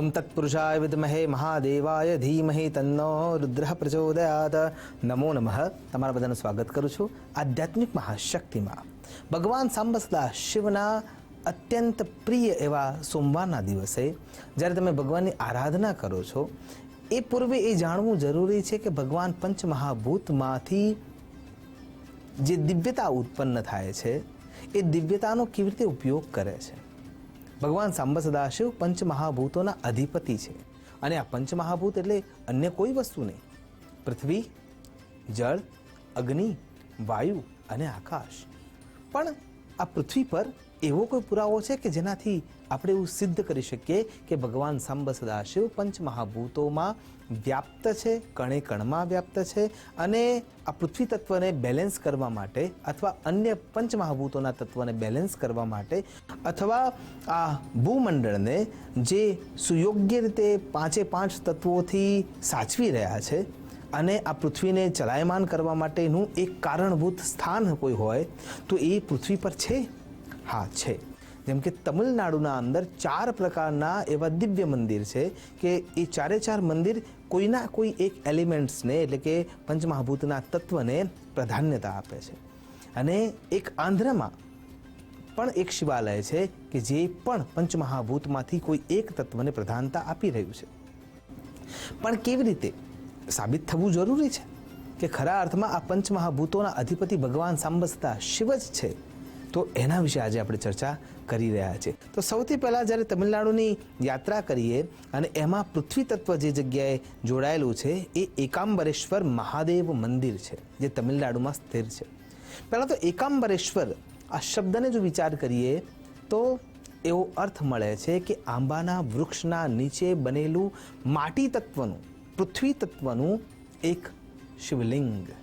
ઓમ તત્પુરુષાય વિદ્મહે મહાદેવાય ધીમહે તન્નો રુદ્ર પ્રચોદયાત નમો નમઃ તમારા બધાનું સ્વાગત કરું છું આધ્યાત્મિક મહાશક્તિમાં. ભગવાન સાંબસદા શિવના અત્યંત પ્રિય એવા સોમવારના દિવસે જ્યારે તમે ભગવાનની આરાધના કરો છો, એ પૂર્વે એ જાણવું જરૂરી છે કે ભગવાન પંચમહાભૂતમાંથી જે દિવ્યતા ઉત્પન્ન થાય છે, એ દિવ્યતાનો કેવી રીતે ઉપયોગ કરે છે? ભગવાન સાંબ સદાશિવ પંચમહાભૂતોના અધિપતિ છે. અને આ પંચમહાભૂત એટલે અન્ય કોઈ વસ્તુ નહીં. પૃથ્વી, જળ, અગ્નિ, વાયુ અને આકાશ. પણ આ પૃથ્વી પર એવો કોઈ પુરાવો છે કે જેનાથી આપણે એવું સિદ્ધ કરી શકીએ કે ભગવાન સાંબ સદાશિવ પંચમહાભૂતોમાં વ્યાપ્ત છે, કણે કણમાં વ્યાપ્ત છે અને આ પૃથ્વી તત્વને બેલેન્સ કરવા માટે અથવા અન્ય પંચમહાભૂતોના તત્વને બેલેન્સ કરવા માટે અથવા આ ભૂમંડળને જે સુયોગ્ય રીતે પાંચે પાંચ તત્વોથી સાચવી રહ્યા છે અને આ પૃથ્વીને ચલાયમાન કરવા માટેનું એક કારણભૂત સ્થાન કોઈ હોય તો એ પૃથ્વી પર છે? હા, છે. જેમ કે તમિલનાડુના અંદર ચાર પ્રકારના એવા દિવ્ય મંદિર છે કે એ ચારે ચાર મંદિર કોઈના કોઈ એક એલિમેન્ટ્સને એટલે કે પંચમહાભૂતના તત્વને પ્રાધાન્યતા આપે છે. અને એક આંધ્રમાં પણ એક શિવાલય છે કે જે પણ પંચમહાભૂતમાંથી કોઈ એક તત્વને પ્રધાનતા આપી રહ્યું છે. પણ કેવી રીતે? સાબિત થવું જરૂરી છે? કે ખરા અર્થમાં આ પંચમહાભૂતોના અધિપતિ ભગવાન સાંબસતા શિવ જ છે. તો એના વિશે આજે આપણે ચર્ચા કરી રહ્યા છીએ. તો સૌથી પહેલાં જ્યારે તમિલનાડુની યાત્રા કરીએ અને એમાં પૃથ્વી તત્વ જે જગ્યાએ જોડાયેલું છે, એ એકાંબરેશ્વર મહાદેવ મંદિર છે, જે તમિલનાડુમાં સ્થિર છે. પહેલાં તો એકાંબરેશ્વર, આ શબ્દને જો વિચાર કરીએ, તો એવો અર્થ મળે છે કે આંબાના વૃક્ષના નીચે બનેલું માટી તત્વનું, પૃથ્વી તત્વનું એક શિવલિંગ.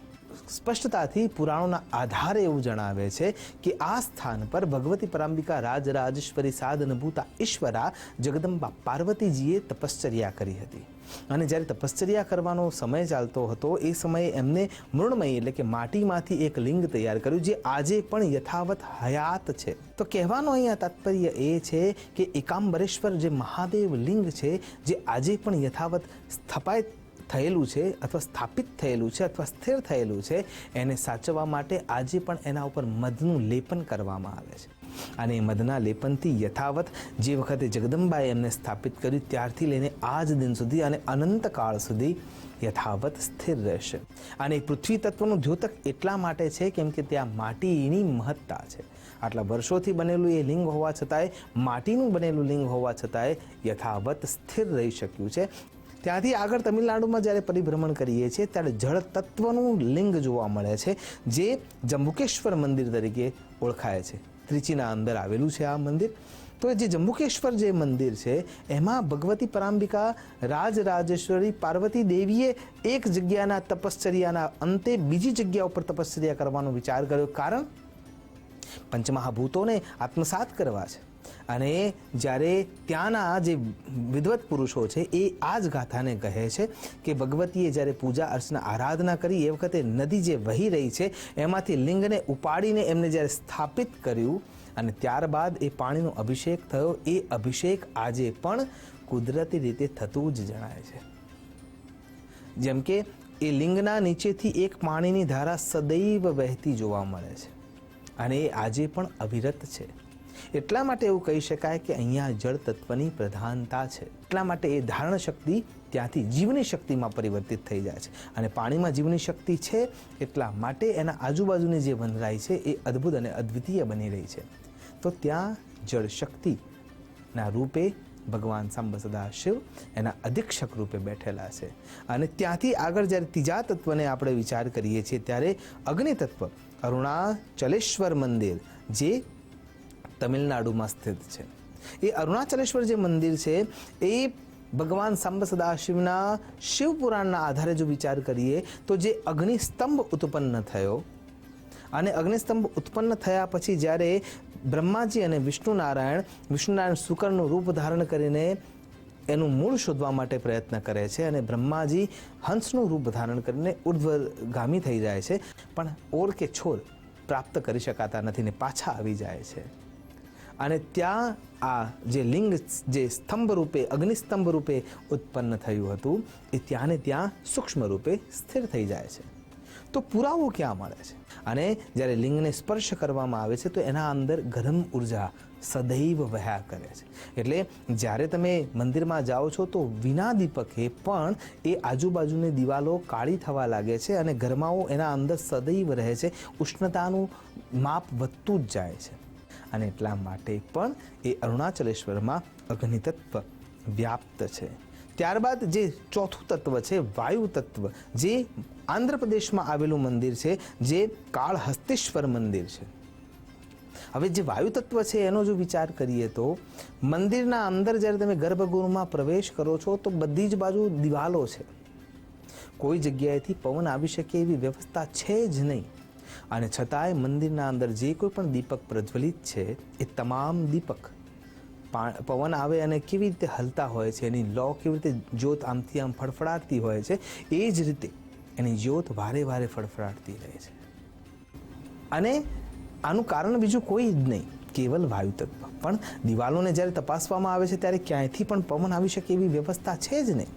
સ્પષ્ટતાથી પુરાણોના આધારે એવું જણાવે છે કે આ સ્થાન પર ભગવતી પરાંબિકા રાજરાજેશ્વરી સાધનભૂતા ઈશ્વરા જગદંબા પાર્વતીજીએ તપશ્ચર્યા કરી હતી. અને જ્યારે તપશ્ચર્યા કરવાનો સમય ચાલતો હતો, એ સમયે એમને મૃણમયી એટલે કે માટીમાંથી એક લિંગ તૈયાર કર્યું જે આજે પણ યથાવત હયાત છે. તો કહેવાનો અહીંયા તાત્પર્ય એ છે કે એકાંબરેશ્વર જે મહાદેવ લિંગ છે, જે આજે પણ યથાવત સ્થપાય થયેલું છે અથવા સ્થાપિત થયેલું છે અથવા સ્થિર થયેલું છે, એને સાચવવા માટે આજે પણ એના ઉપર મધનું લેપન કરવામાં આવે છે. અને એ મધના લેપનથી યથાવત જે વખતે જગદંબાએ એમને સ્થાપિત કર્યું ત્યારથી લઈને આજ દિન સુધી અને અનંતકાળ સુધી યથાવત સ્થિર રહેશે. અને પૃથ્વી તત્વનું દ્યોતક એટલા માટે છે કેમ કે ત્યાં માટીની મહત્તા છે. આટલા વર્ષોથી બનેલું એ લિંગ હોવા છતાંય, માટીનું બનેલું લિંગ હોવા છતાંય યથાવત સ્થિર રહી શક્યું છે. ત્યાંથી આગળ તમિલનાડુમાં જ્યારે પરિભ્રમણ કરીએ છીએ, ત્યારે જળ તત્વનું લિંગ જોવા મળે છે, જે જંબુકેશ્વર મંદિર તરીકે ઓળખાય છે. ત્રિચીના અંદર આવેલું છે આ મંદિર. તો જે જંબુકેશ્વર જે મંદિર છે, એમાં ભગવતી પરાંબિકા, રાજરાજેશ્વરી, પાર્વતી દેવીએ એક જગ્યાના તપશ્ચર્યાના અંતે બીજી જગ્યા ઉપર તપશ્ચર્યા કરવાનો વિચાર કર્યો. કારણ, પંચમહાભૂતોને આત્મસાત કરવા છે. અને જ્યારે ત્યાંના જે વિદવત પુરુષો છે, એ આ જ ગાથાને કહે છે કે ભગવતીએ જ્યારે પૂજા અર્ચના આરાધના કરી, એ વખતે નદી જે વહી રહી છે, એમાંથી લિંગને ઉપાડીને એમને જ્યારે સ્થાપિત કર્યું અને ત્યારબાદ એ પાણીનો અભિષેક થયો, એ અભિષેક આજે પણ કુદરતી રીતે થતું જ જણાય છે. જેમ કે, એ લિંગના નીચેથી એક પાણીની ધારા સદૈવ વહેતી જોવા મળે છે અને એ આજે પણ અવિરત છે. એટલા માટે એવું કહી શકાય કે અહીંયા જળ તત્વની પ્રધાનતા છે. એટલા માટે એ ધારણ શક્તિ ત્યાંથી જીવની શક્તિમાં પરિવર્તિત થઈ જાય છે. અને પાણીમાં જીવની શક્તિ છે એટલા માટે એના આજુબાજુની જે વનરાઈ છે એ અદ્ભુત અને અદ્વિતીય બની રહી છે. તો ત્યાં જળ શક્તિના રૂપે ભગવાન સાંબ શિવ એના અધિક્ષક રૂપે બેઠેલા છે. અને ત્યાંથી આગળ જ્યારે ત્રીજા તત્વને આપણે વિચાર કરીએ છીએ ત્યારે અગ્નિ તત્વ અરુણાચલેશ્વર મંદિર જે તમિલનાડુમાં સ્થિત છે. એ અરુણાચલેશ્વર જે મંદિર છે, એ ભગવાન સાંબ સદાશિવના શિવપુરાણના આધારે જો વિચાર કરીએ, તો જે અગ્નિસ્તંભ ઉત્પન્ન થયો અને અગ્નિસ્તંભ ઉત્પન્ન થયા પછી જ્યારે બ્રહ્માજી અને વિષ્ણુ નારાયણ વિષ્ણુનારાયણ શુકરનું રૂપ ધારણ કરીને એનું મૂળ શોધવા માટે પ્રયત્ન કરે છે અને બ્રહ્માજી હંસનું રૂપ ધારણ કરીને ઉર્ધ્વગામી થઈ જાય છે, પણ ઓર કે છોર પ્રાપ્ત કરી શકાતા નથી ને પાછા આવી જાય છે. અને ત્યાં આ જે લિંગ જે સ્તંભ રૂપે અગ્નિસ્તંભ રૂપે ઉત્પન્ન થયું હતું, એ ત્યાં ને ત્યાં સૂક્ષ્મ રૂપે સ્થિર થઈ જાય છે. તો પુરાવો ક્યાં મળે છે? અને જ્યારે લિંગને સ્પર્શ કરવામાં આવે છે, તો એના અંદર ગરમ ઊર્જા સદૈવ વહ્યા કરે છે. એટલે જ્યારે તમે મંદિરમાં જાઓ છો, તો વિના દીપકે પણ એ આજુબાજુની દિવાલો કાળી થવા લાગે છે અને ગરમાઓ એના અંદર સદૈવ રહે છે. ઉષ્ણતાનું માપ વધતું જ જાય છે. અને એટલા માટે પણ એ અરુણાચલેશ્વરમાં અગ્નિ તત્વ વ્યાપ્ત છે. ત્યારબાદ જે ચોથું તત્વ છે, વાયુ તત્વ, જે આંધ્રપ્રદેશમાં આવેલું મંદિર છે, જે કાળહસ્તેશ્વર મંદિર છે. હવે જે વાયુ તત્વ છે, એનો જો વિચાર કરીએ તો મંદિરના અંદર જ્યારે તમે ગર્ભગૃહમાં પ્રવેશ કરો છો, તો બધી જ બાજુ દિવાલો છે. કોઈ જગ્યાએથી પવન આવી શકે એવી વ્યવસ્થા છે જ નહીં. અને છતાંય મંદિરના અંદર જે કોઈ પણ દીપક પ્રજ્વલિત છે, એ તમામ દીપક પવન આવે અને કેવી રીતે હલતા હોય છે, એની લો કેવી રીતે જ્યોત આમથી આમ ફડફડાટતી હોય છે, એ જ રીતે એની જ્યોત વારે વારે ફડફડાટતી રહે છે. અને આનું કારણ બીજું કોઈ જ નહીં, કેવલ વાયુ તત્વ. પણ દિવાલોને જ્યારે તપાસવામાં આવે છે, ત્યારે ક્યાંયથી પણ પવન આવી શકે એવી વ્યવસ્થા છે જ નહીં.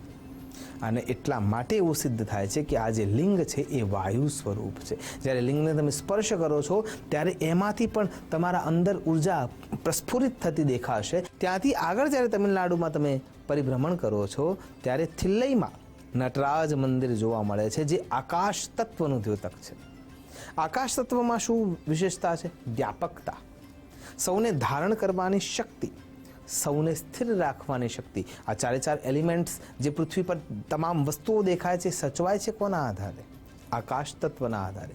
અને એટલા માટે એવું સિદ્ધ થાય છે કે આ જે લિંગ છે એ વાયુ સ્વરૂપ છે. જ્યારે લિંગને તમે સ્પર્શ કરો છો, ત્યારે એમાંથી પણ તમારા અંદર ઊર્જા પ્રસ્ફુરિત થતી દેખાશે. ત્યાંથી આગળ જ્યારે તમિલનાડુમાં તમે પરિભ્રમણ કરો છો, ત્યારે થિલ્લઈમાં નટરાજ મંદિર જોવા મળે છે, જે આકાશ તત્વનું દ્યોતક છે. આકાશ તત્વમાં શું વિશેષતા છે? વ્યાપકતા. સૌને ધારણ કરવાની શક્તિ. સૌને સ્થિર રાખવાની શક્તિ. આ ચારે ચાર એલિમેન્ટ્સ જે પૃથ્વી પર તમામ વસ્તુઓ દેખાય છે, સચવાય છે, કોના આધારે? આકાશ તત્વના આધારે.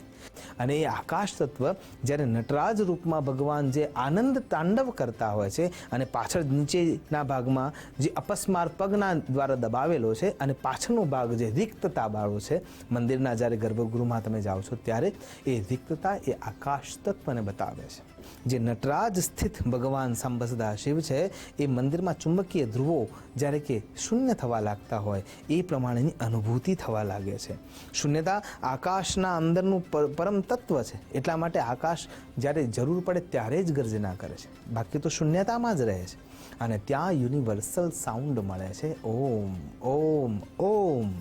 અને એ આકાશ તત્વ જ્યારે નટરાજ રૂપમાં ભગવાન જે આનંદ તાંડવ કરતા હોય છે અને પાછળ નીચેના ભાગમાં જે અપસ્માર પગના દ્વારા દબાવેલો છે અને પાછળનો ભાગ જે રિક્તતા વાળો છે, મંદિરના જ્યારે ગર્ભગૃહમાં તમે જાઓ છો ત્યારે એ રિક્તતા એ આકાશ તત્વને બતાવે છે. જે નટરાજ સ્થિત ભગવાન સાંબસદા શિવ છે, એ મંદિરમાં ચુંબકીય ધ્રુવો જ્યારે કે શૂન્ય થવા લાગતા હોય, એ પ્રમાણેની અનુભૂતિ થવા લાગે છે. શૂન્યતા આકાશના અંદરનું પર- પરમ તત્વ છે. એટલા માટે આકાશ જ્યારે જરૂર પડે ત્યારે જ ગર્જના કરે છે. બાકી તો શૂન્યતામાં જ રહે છે. અને ત્યાં યુનિવર્સલ સાઉન્ડ મળે છે. ઓમ ઓમ ઓમ.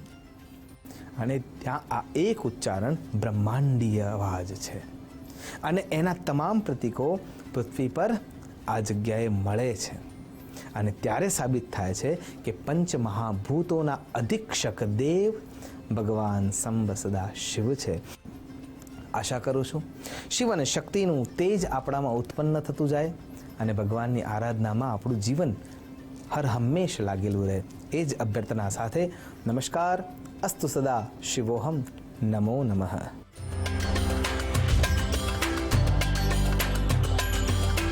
અને ત્યાં આ એક ઉચ્ચારણ બ્રહ્માંડીય અવાજ છે. અને એના તમામ પ્રતીકો પૃથ્વી પર આ જગ્યાએ મળે છે. અને ત્યારે સાબિત થાય છે કે પંચ મહાભૂતોના અધિક્ષક દેવ ભગવાન સંબ સદા શિવ છે. આશા કરું છું. શિવ અને શક્તિનું તેજ આપણામાં ઉત્પન્ન થતું જાય અને ભગવાનની આરાધનામાં આપણું જીવન હર હંમેશ લાગેલું રહે. એ જ અભ્યર્થના સાથે નમસ્કાર. અસ્તુ સદા શિવોહમ નમો નમઃ.